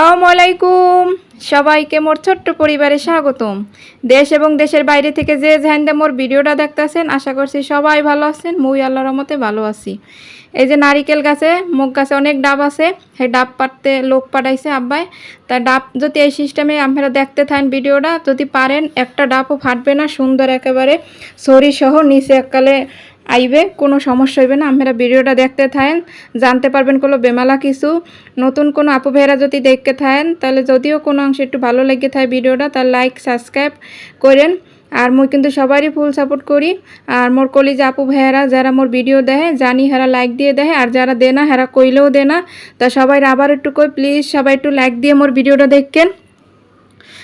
আসসালামু আলাইকুম। সবাইকে মোর ছোট্ট পরিবারে স্বাগতম। দেশ এবং দেশের বাইরে থেকে যে যেখানে মোর ভিডিওটা দেখতেছেন, আশা করছি সবাই ভালো আছেন, মুই আল্লাহর রহমতে ভালো আছি। এই যে নারিকেল গাছে, মুগ গাছে অনেক ডাব আছে সেই ডাব পাড়তে লোক পাঠাইছে আব্বাই। তা ডাব যদি এই সিস্টেমে আপনারা দেখতে থাকেন ভিডিওটা, যদি পারেন, একটা ডাবও ফাটবে না, সুন্দর একেবারে সরি সহ নিচে এককালে আইবে, কোনো সমস্যা হইবে না। আপনারা ভিডিওটা দেখতে থাকেন, জানতে পারবেন কোনো বেমালা কিছু। নতুন কোনো আপু যদি দেখতে থাকেন, তাহলে যদিও কোনো অংশ একটু ভালো লেগে থাকে ভিডিওটা তার লাইক সাবস্ক্রাইব করেন। আর মুই কিন্তু সবারই ফুল সাপোর্ট করি। আর মোর কলিজা আপু ভাইয়েরা যারা মোর ভিডিও দেয় জানি হারা লাইক দিয়ে দেয় আর যারা দে না, হারা কইলেও দে না। তা সবাই আবার একটু কই প্লিজ সবাই একটু লাইক দিয়ে মোর ভিডিওটা দেখেন।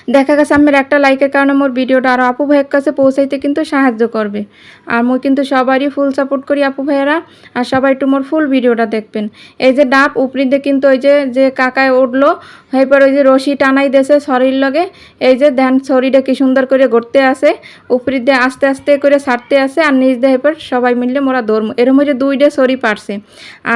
দেখা গেছে আমার একটা লাইকের কারণে মোর ভিডিওটা আরও আপু ভাইয়ের কাছে পৌঁছাইতে কিন্তু সাহায্য করবে। আর মুই কিন্তু সবারই ফুল সাপোর্ট করি আপু ভাইয়েরা, আর সবাই একটু মোর ফুল ভিডিওটা দেখবেন। এই যে ডাব উপরিতে কিন্তু ওই যে যে কাকায় উঠল, এরপর ওই যে রশি টানাই দেছে শরীর লগে। এই যে ধ্যান শরীরটা কি সুন্দর করে গড়তে আসে উপরি দিয়ে আস্তে আস্তে করে ছাড়তে আসে আর নিজ দেহে পর সবাই মিললে মোরা দৌড় এরম হয়ে দুইটা শরীর পারছে।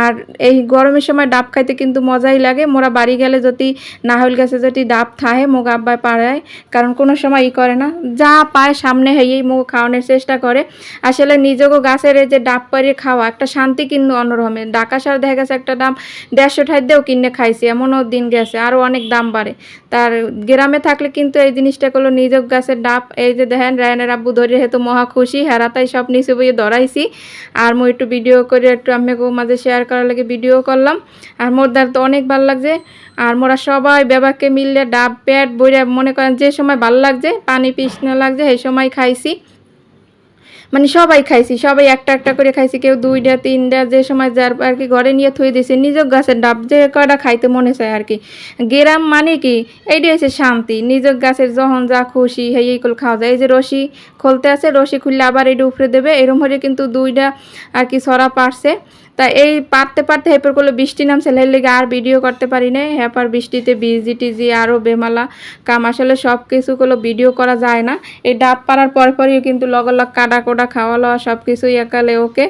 আর এই গরমের সময় ডাব খাইতে কিন্তু মজাই লাগে, মোরা বাড়ি গেলে যদি নাহল গাছে যদি ডাব থাহে, মুগ আব্বাই পাড়ায় কারণ কোনো সময় ই করে না। যা পায় সামনে হেয়েই মুখ খাওয়ানোর চেষ্টা করে। আসলে নিজেকে গাছের যে ডাব পাড়িয়ে খাওয়া একটা শান্তি কিন্তু অন্যরকমের ডাকা সার দেখা গেছে একটা দাম দেড়শো ঠাই দিয়েও কিনে খাইছি, এমনও দিন গেছে, আরও অনেক দাম বাড়ে। তার গ্রামে থাকলে কিন্তু এই জিনিসটা করল নিজক গাছের ডাব, এই যে দেখেন রায়নের আব্বু ধরে হেতু মহা খুশি হেরাতাই সব নিচে বইয়ে ধরাইছি। আর মই একটু ভিডিও করে একটু আমি মাঝে শেয়ার করার লাগে ভিডিও করলাম। আর মোর দ্বার তো অনেক ভালো লাগছে। আর মোরা সবাই বেবাকে মিললে ডাব প্যাট বইরা মনে করেন যে সময় ভালো লাগছে, পানি পিছনা লাগছে সেই সময় খাইছি। মানে সবাই খাইছি, সবাই একটা একটা করে খাইছি, কেউ দুইটা, তিনটা, যে সময় যার আর কি ঘরে নিয়ে থুই দিয়েছি নিজের গাছের ডাব যে কয়টা খাইতে মনে চায় আর কি। গেরাম মানে কি? এইটাই হচ্ছে শান্তি নিজের গাছের যখন যা খুশি সেই এইগুলো খাওয়া যায়। এই যে রশি খুলতে আছে, রশি খুললে আবার এটা উপরে দেবে, এরম হলে কিন্তু দুইটা আর কি সরা পারছে। তা এই পারতে পারতে হেপর করলে বৃষ্টি নামছে হের লেগে আর ভিডিও করতে পারি না হেপার বৃষ্টিতে বিজি টিজি আরও বেমালা কাম, আসলে সব কিছু করল ভিডিও করা যায় না। এই ডাব পাড়ার পর পরই কিন্তু লগ লগ কাটা কোটা খাওয়া লওয়া সব কিছুই একালে ওকে।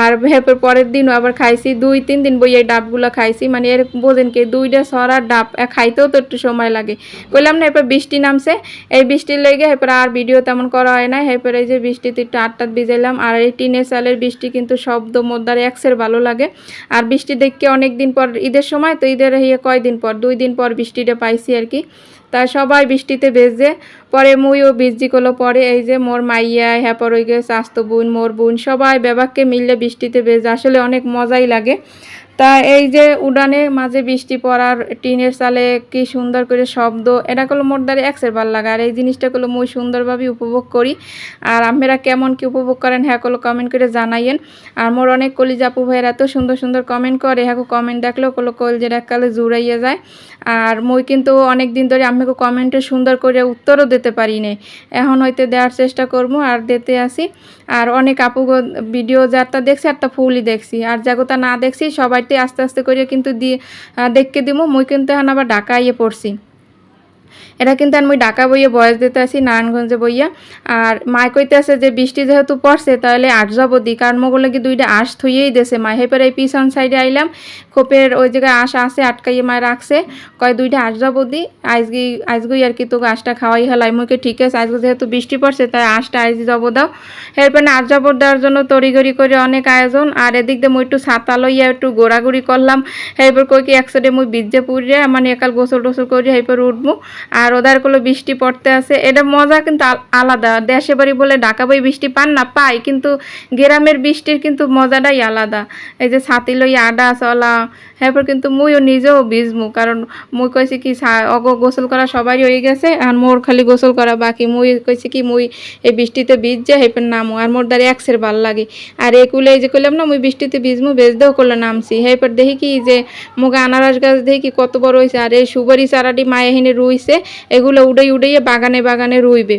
আর হেপর পরের দিনও আবার খাইছি, দুই তিন দিন বই এই ডাবগুলো খাইছি। মানে এর বোঝেন কি, দুইটা সরার ডাব খাইতেও তো একটু সময় লাগে। কইলাম না এরপর বৃষ্টি নামছে, এই বৃষ্টির লেগে এরপর আর ভিডিও তেমন করা হয় না। এরপর এই যে বৃষ্টিতে একটু আটটাত ভিজাইলাম, আর এই টিনের চালের বৃষ্টি কিন্তু শব্দ মোদ্দার একসের ভালো লাগে। আর বৃষ্টি দেখকে অনেক দিন পর ঈদের সময়, তো ঈদের ইয়ে কয়দিন পর? দুই দিন পর বৃষ্টিটা পাইছি আর কি। তাই সবাই বৃষ্টিতে ভেজে, পরে মুই ও বৃষ্টি করল পরে এই যে মোর মাইয়া হ্যাঁ পর ওই গে স্বাস্থ্য বোন, মোর বোন, সবাই বেবাককে মিললে বৃষ্টিতে ভেজে, আসলে অনেক মজাই লাগে। তা এই যে উডানে মাঝে বৃষ্টি পড়ার টিনের চালে কি সুন্দর করে শব্দ, এটা করল মোর দ্বারা একসের ভালো লাগে। আর এই জিনিসটা করল মুই সুন্দরভাবে উপভোগ করি। আর আপনারা কেমন কি উপভোগ করেন হ্যাঁ করল কমেন্ট করে জানাইয়েন। আর মোর অনেক কলিজা আপু ভাইয়ের এত সুন্দর সুন্দর কমেন্ট করে হ্যাঁ কমেন্ট দেখলেও করল কলজের এককালে জুড়াইয়ে যায়। আর মুই কিন্তু অনেক দিন ধরে আমাকে কমেন্টে সুন্দর করে উত্তরও দিতে পারি নাই। এখন হইতে দেওয়ার চেষ্টা করব আর দিতে আসি। আর অনেক আপু ভিডিও যারটা দেখছি আর তা ফুলই দেখছি। আর যাগোটা না দেখছি সবাইতে আস্তে আস্তে করিয়া কিন্তু দিয়ে দেখকে দিব মুই কিন্তু এখন আবার ঢাকা ইয়ে পড়ছি। এটা কিন্তু আমি ঢাকা বইয়ে বয়স দিতে আসি নারায়ণগঞ্জে বইয়া। আর মায় কইতে আছে যে, বৃষ্টি যেহেতু পড়ছে, তাহলে আট যাব দি কারণ মোগুলো কি দুইটা আশ থুইয়েই দেছে। মা হেপের এই পিছন সাইডে আইলাম, খোপের ওই জায়গায় আশ আছে, আটকাইয়ে মায় রাখছে। কয় দুইটা আশ যাব দি আজকে আজগুই আর কি তোকে আশটা খাওয়াই হেলাই। মুখে ঠিক আছে, আজকে যেহেতু বৃষ্টি পড়ছে, তাই আশটা আজ যাব, দাও। এরপর আট যাব দেওয়ার জন্য তড়িঘড়ি করে অনেক আয়োজন। আর এদিক দিয়ে মুই একটু ছাতা লইয়া একটু ঘোরাঘুরি করলাম। এরপর কই কি একসাথে মুই বিজ্জে মানে একাল গোসল টোসল করি এরপর উঠবো। আর ওদের কোনো বৃষ্টি পড়তে আছে। এটা মজা কিন্তু আলাদা। দেশে বাড়ি বলে ঢাকা বই বৃষ্টি পান না, পাই। কিন্তু গ্রামের বৃষ্টির কিন্তু মজাটাই আলাদা। এই যে ছাতি লইয়া আডা চলা এরপর কিন্তু মুইও নিজেও ভিজমু কারণ মুই কইছি কি অগ গোসল করা সবারই হয়ে গেছে, আর মোর খালি গোসল করা বাকি। মুই কইছি কি, মুই এই বৃষ্টিতে ভিজ যে হেপের নামু, আর মোর দ্বারা একসের ভালো লাগে। আর এই কুলে যে কইলাম না, মুই বৃষ্টিতে ভিজমু বেজদেও করলে নামছি হেপর দেখি কি, যে মুগে আনারস গাছ দেখি কি কত বড় হয়েছে আর এই সুপারি চারাটি মায়ে হিনে রুইছে, এগুলো উড়াই উড়াইয়ে বাগানে বাগানে রুইবে।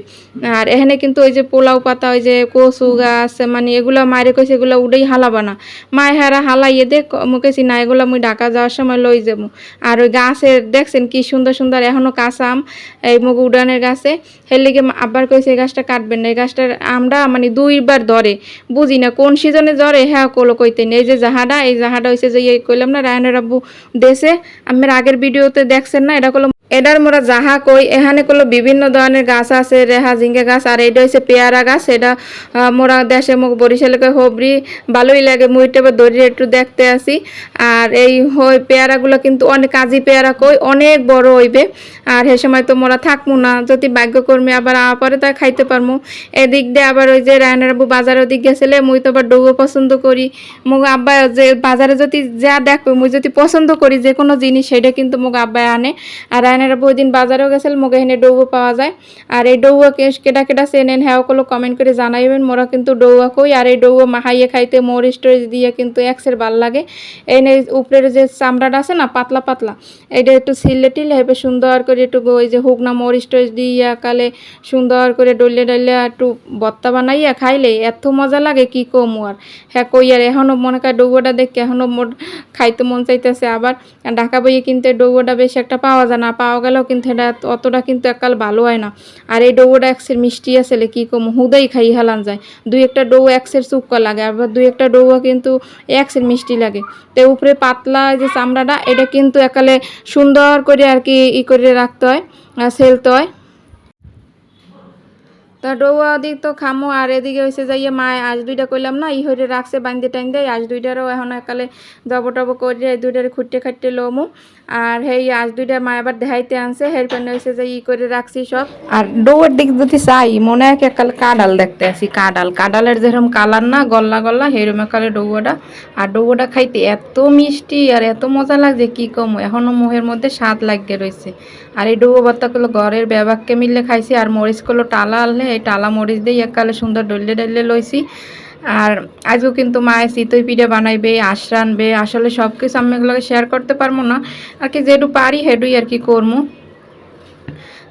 আর এখানে কিন্তু ওই যে পোলাও পাতা, ওই যে কচু গাছ মানে এগুলো মায়ের কইছে এগুলো উড়াই হালাবা না। মায় হারা হালাইয়ে দে মুকেছি না এগুলো মুই ঢাকা যাওয়ার সময় লই যাব। আর ওই গাছের দেখছেন কি সুন্দর সুন্দর এখনও কাঁচা আম, এই মুগ উডানের গাছে। হের লিগে আব্বার কইছে, এই গাছটা কাটবেন না, এই গাছটার আমরা মানে দুইবার ধরে। বুঝি না কোন সিজনে জ্বরে হ্যাঁ কলো কইতে নেই। এই যে জাহাডা এই জাহাডা হয়েছে যে ইয়ে কইলাম না, রায়নের আব্বু দেশে আমার আগের ভিডিওতে দেখছেন না, এটা কলো এটার মোরা যাহা কই এখানে কলো বিভিন্ন ধরনের গাছ আছে রেহা ঝিঙ্গে গাছ আর এটা হচ্ছে পেয়ারা গাছ। এটা মোরা দেশে মুখ বরিশালে কই হবরি ভালোই লাগে মুইটা বা দড়ি একটু দেখতে আসি আর এই হই পেয়ারাগুলো কিন্তু অনেক কাজি পেয়ারা কই, অনেক বড় হইবে। আর সে সময় তো মোরা থাকব না, যদি ভাগ্যকর্মী আবার আওয়া পরে তা খাইতে পারমু। এদিক দিয়ে আবার ওই যে রায়নার আব্বু বাজারের দিক গেছিলে, মুই তো আবার ডৌগো পছন্দ করি। মুগ আব্বা যে বাজারে যদি যা দেখবে মুই যদি পছন্দ করি যে কোনো জিনিস সেটা কিন্তু মুগ আব্বাই আনে। আর রায়নার আব্বু ওই দিন বাজারেও গেছিল এখানে ডৌগো পাওয়া যায়। আর এই ডৌয়া কেটা কেটা চেনেন হ্যাঁ ওগুলো কমেন্ট করে জানাইবেন। মোরা কিন্তু ডৌয়া কই, আর এই ডৌয়া মাহাইয়ে খাইতে, মোর স্টোরেজ দিয়ে কিন্তু এক্সের ভালো লাগে। এই উপরের যে চামড়াটা আছে না, পাতলা পাতলা, এইটা একটু সিললে টিলে হেবে সুন্দর করে একটু ওই যে হুক না মোর স্টোরেজ দিয়ে কালে সুন্দর করে ডলে ডলে একটু বত্তা বানাইয়া খাইলে এত মজা লাগে, কি কম আর? হ্যাঁ কই আর এখনও মনে করে ডৌয়াটা দেখে এখনও মোর খাইতে মন চাইতেছে আবার। ঢাকা বইয়ে কিনতে ডৌয়াটা বেশি একটা পাওয়া যায় না, পাওয়া গেলেও কিন্তু এটা অতটা কিন্তু একাল ভালো হয় না। আর এই ডৌটা একসের মিষ্টি আসলে কী কম, হুদাই খাই হেলান যায়। দুই একটা ডৌ একসের চুক্কা লাগে, আবার দুই একটা ডৌয়া কিন্তু একসের মিষ্টি লাগে। তো উপরে পাতলা যে চামড়াটা, এটা কিন্তু একালে সুন্দর করে আর কি ই করে রাখতে হয় সেলতে হয়। তা ডৌয়া দিক তো খামো, আর এদিকে হয়েছে যাইয়ে মায় আজ দুইটা কইলাম না ই হইরে রাখছে বান্ধে টাইম দেয় আজ দুইটারও এখন একালে জব টব করে, এই দুইটার খুঁটে খাটতে লমু। আর হেই, আজ দুইটা মা আবার দেখাইতে আনছে, হের পেনে হয়েছে যে ই করে রাখছি সব। আর ডৌয়ের দিক যদি চাই, মনে হয় একালে কাডাল দেখতে আসি কাডাল। কাডালের যেরকম কালার না, গল্লা গল্লা, হেরম একালে ডৌয়াটা। আর ডৌয়াটা খাইতে এত মিষ্টি আর এত মজা লাগছে, কি কম? এখনও মুহের মধ্যে স্বাদ লাগিয়ে রয়েছে আর এই ডৌয়া বাত্তাগুলো ঘরের ব্যবাককে মিললে খাইছি, আর মরিচগুলো টালা আনলে এই টালা মরিচ দিয়ে একালে সুন্দর ডললে ডললে লইছি। আর আজও কিন্তু মায়ে চিতই পিঠে বানাইবে, আশ রানবে আসলে সব কিছু আমি এগুলোকে শেয়ার করতে পারব না। আর কি যেটু পারি হেডুই আর কি করব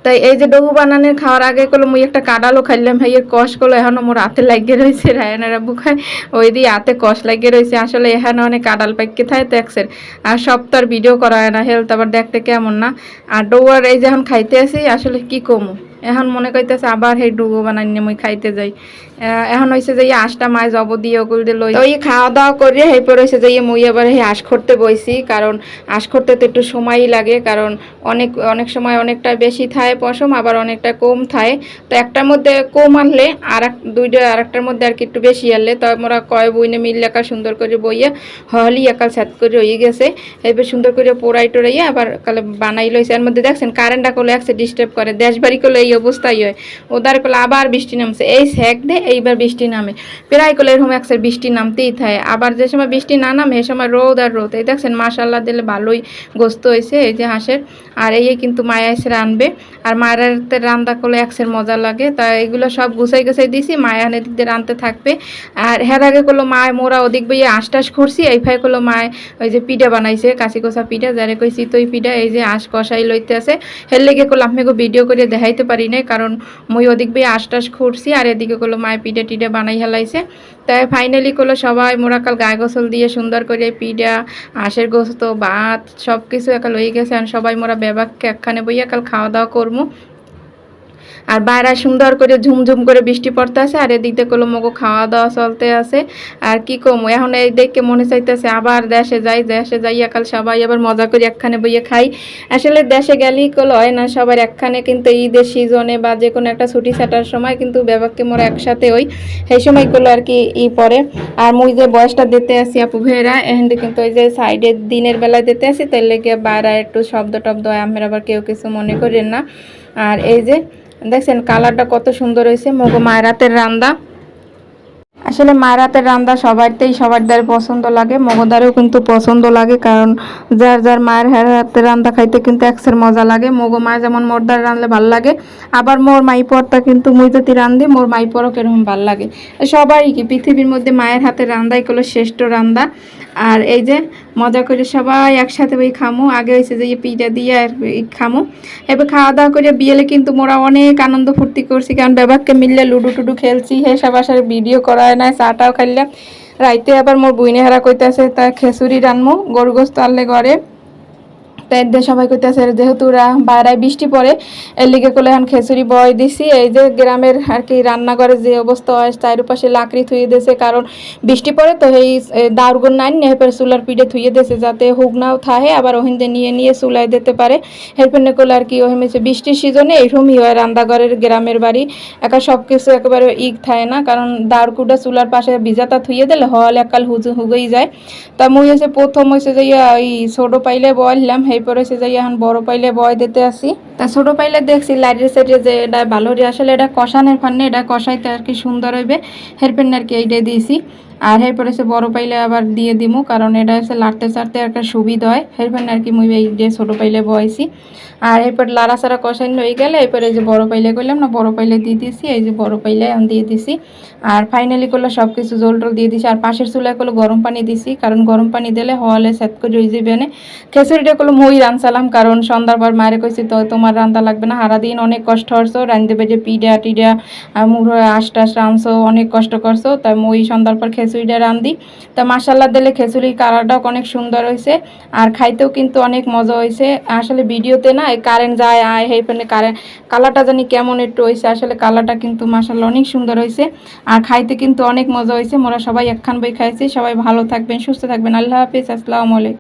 তাই এই যে ডহু বানানোর খাওয়ার আগে করল মুই একটা কাডালও খাইলাম ভাইয়ের কষ করল এখনও মোর হাতে লাগিয়ে রয়েছে রায়নার আব্বু খায় ওই দিয়ে হাতে কষ লাগিয়ে রয়েছে আসলে এখানে অনেক কাডাল পাইকে থাকে ট্যাক্সের আর সব তো আর ভিডিও করা হয় না হেলথ আবার দেখতে কেমন না। আর ডৌয়ার এই যখন খাইতে আসি, আসলে কি কমু? এখন মনে করতেছে আবার ডুবো বানাই নিয়ে মুই খাইতে যাই। এখন হয়েছে যে আঁশটা মায় জব দিয়ে ওগুলো দিয়ে লই এই খাওয়া দাওয়া করে এরপর হয়েছে যে মুই আবার এই আঁশ করতে বইছি, কারণ আঁশ করতে তো একটু সময়ই লাগে, কারণ অনেক অনেক সময় অনেকটা বেশি থায় পশম, আবার অনেকটা কম থায়। তো একটার মধ্যে কম আনলে আর এক দুইটা আর একটার মধ্যে আর কি একটু বেশি আনলে তো মোরা কয় বইনে মিল একা সুন্দর করে বইয়া হলি একাল স্যাত করে হয়ে গেছে। এবার সুন্দর করে পোড়াই টোড়াইয়া আবার কালে বানাই লইছে। এর মধ্যে দেখছেন কারেন্টটা করলে একসে ডিস্টার্ব করে দেশ বাড়ি করলে এই অবস্থাই হয়। ওদার করলে আবার বৃষ্টি নামছে। এই স্যাক দে এইবার বৃষ্টি নামে। প্রায় করলে এরকম একসের বৃষ্টি নামতেই থাকে আবার যে সময় বৃষ্টি না নামে, সে সময় রোদ আর রোদ। এই দেখছেন মাশাল্লাহ দিলে ভালোই গোস্ত হয়েছে এই যে হাঁসের। আর এই কিন্তু মায়া এসে রানবে। আর মায়ের হাতে রান্না করলে একসের মজা লাগে। তা এগুলো সব গুছাই গুছাই দিছি, মায়া এদিক দিয়ে রানতে থাকবে। আর হের আগে করল মায় মোরা ওদিক বইয়ে আঁশ টাশ করছি এই ফাই করল মায় ওই যে পিঠা বানাইছে, কাশি কষা পিঠা, যারে কই চিতই পিঠা, এই যে আঁশ কষাই লইতে আছে। হের লেগে করল, আপনাকে ভিডিও করে দেখাইতে পারি নাই, কারণ মই ওদিক বইয়ে আঁশ টাশ করছি আর এদিকে করল মায় পিঠা টিঠা বানাই হেলাইছে। তাই ফাইনালি করল সবাই মোরাকাল গায়ে গোসল দিয়ে সুন্দর করে পিঠা, হাঁসের গোস্ত, ভাত সব কিছু একাল হয়ে গেছে। আর সবাই মোরা বেবাককে একখানে বইয়া কাল খাওয়া দাওয়া করব আর বাইরে সুন্দর করে ঝুমঝুম করে বৃষ্টি পড়তে আছে আর এদিক কোনো মগো খাওয়া দাওয়া চলতে আছে। আর কি কমু, এখন এই দেখে মনে চাইতেছে আবার দেশে যাই দেশে যাই একাল সবাই আবার মজা করে একখানে বইয়ে খাই। আসলে দেশে গেলেই কল হয় না, সবার একখানে, কিন্তু ঈদের সিজনে বা যে কোনো একটা ছুটি ছাটার সময় কিন্তু ব্যবাককে মোরা একসাথে ওই, সেই সময়গুলো আর কি ই পরে আর মুই যে বয়সটা দিতে আসি আপু ভেরা এখান কিন্তু ওই যে সাইডে দিনের বেলায় দিতে আসি তাই লেগে বাইরে একটু শব্দ টব্দ হয় আমের আবার কেউ কিছু মনে করেন না। আর এই যে দেখছেন কালারটা কত সুন্দর হয়েছে। মগো মায়ের হাতের রান্দা। আসলে মায়ের হাতের রান্না সবারটাই সবার দ্বারা পছন্দ লাগে মগদারেও কিন্তু পছন্দ লাগে, কারণ যার যার মায়ের হাতের রান্না খাইতে কিন্তু একসের মজা লাগে। মগো মা যেমন মোর দ্বারা রানলে ভালো লাগে, আবার মোর মাই পরটা কিন্তু মুই যদি রান্ধি মোর মাই পরও কীরকম ভালো লাগে। সবারই কি, পৃথিবীর মধ্যে মায়ের হাতের রান্নাই হলো শ্রেষ্ঠ রান্না আর এই যে মজা করে সবাই একসাথে ওই খামো। আগে হয়েছে যে পিঠা দিয়ে আর খামো। এবার খাওয়া দাওয়া করে বিয়েলে কিন্তু মোরা অনেক আনন্দ ফুর্তি করছি, কারণ ব্যবাককে মিললে লুডু টুডু খেলছি হে সব আসার ভিডিও করায় না চাটাও খাইলাম। রাইতে আবার মোর বুইনে হারা কইতাছে, তা খেসুরি রানমো গরু গোস্ত আনলে ঘরে। তাই সবাই কইতেছে, যেহেতু রা- বাইরে বৃষ্টি পড়ে, এর লিগে করলে এখন খেসুরি বয় দিছি। এই যে গ্রামের আর কি রান্নাঘরে যে অবস্থা হয়, চারিপাশে লাকড়ি থুয়ে দিয়েছে, কারণ বৃষ্টি পড়ে তো এই দাউরগুন নাইন এরপরে চুলার পিঠে থুয়ে দিয়েছে, যাতে হুগনাও থাহে, আবার ওহিন্দে নিয়ে নিয়ে চুলাই দিতে পারে। এরপর করলে আর কি ওহিমেছে বৃষ্টির সিজনে এইরকমই হয় রান্নাঘরের, গ্রামের বাড়ি। একা সব কিছু একেবারে ইগ থাকে না, কারণ দাউরকুটা চুলার পাশে ভিজাতা থুয়ে দিলে হল একাল হুজু হুগেই যায়। তা মুই হয়েছে প্রথম হয়েছে যে ওই ছোট পাইলে বয়লাম এরপর হয়েছে যাই এখন বড় পাইলে বয় দিতে আসি। তা ছোট পাইলে দেখছি লাইটের সাইডে যে এটা ভালো আসলে এটা কষানের ফান্নে এটা কষাইতে আর কি সুন্দর হইবে। হেরপেন আর কি এইটা দিয়েছি। আর এরপর হচ্ছে বড় পাইলে আবার দিয়ে দিমু, কারণ এটা হচ্ছে লাড়তে চাড়তে একটা সুবিধা হয় হেরপেন আর কি মুই এই যে ছোট পাইলে বয়ছি আর এরপর লাড়া সারা কষাইন হয়ে গেলে এরপরে এই যে বড় পাইলে করলাম না, বড় পাইলে দিয়ে দিয়েছি এই যে বড় পাইলে আমি দিয়ে দিছি। আর ফাইনালি করলে সব কিছু জল টল দিয়ে দিছি। আর পাশের চুলায় করলে গরম পানি দিছি, কারণ গরম পানি দিলে হলে সেট করে রয়ে যাবে না। খেসুরিটা করলে মই রানসালাম কারণ সন্ধ্যার পর মায়ের কইছি, তো তোমার রান্না লাগবে না, সারাদিন অনেক কষ্ট হরছো রান্ধতে বেজে পিডা টিডা মুড়ো, আশ টাশ রাঁধছো, অনেক কষ্ট করছ। তাই মই সন্ধ্যার পর খেসুরিটা রান্ধি তা মাসাল্লা দিলে খেসুরির কালারটাও অনেক সুন্দর হয়েছে। আর খাইতেও কিন্তু অনেক মজা হয়েছে। আসলে ভিডিওতে না এই কারেন্ট যায়, আয় হেই ফেলে কারেন্ট কালারটা জানি কেমন একটু হয়েছে। আসলে কালারটা কিন্তু মাসাল্লা অনেক সুন্দর হয়েছে। আর খাইতে কিন্তু অনেক মজা হয়েছে। মোরা সবাই একখান বই খাইছি। সবাই ভালো থাকবেন, সুস্থ থাকবেন। আল্লাহ হাফিজ। আসসালামু আলাইকুম।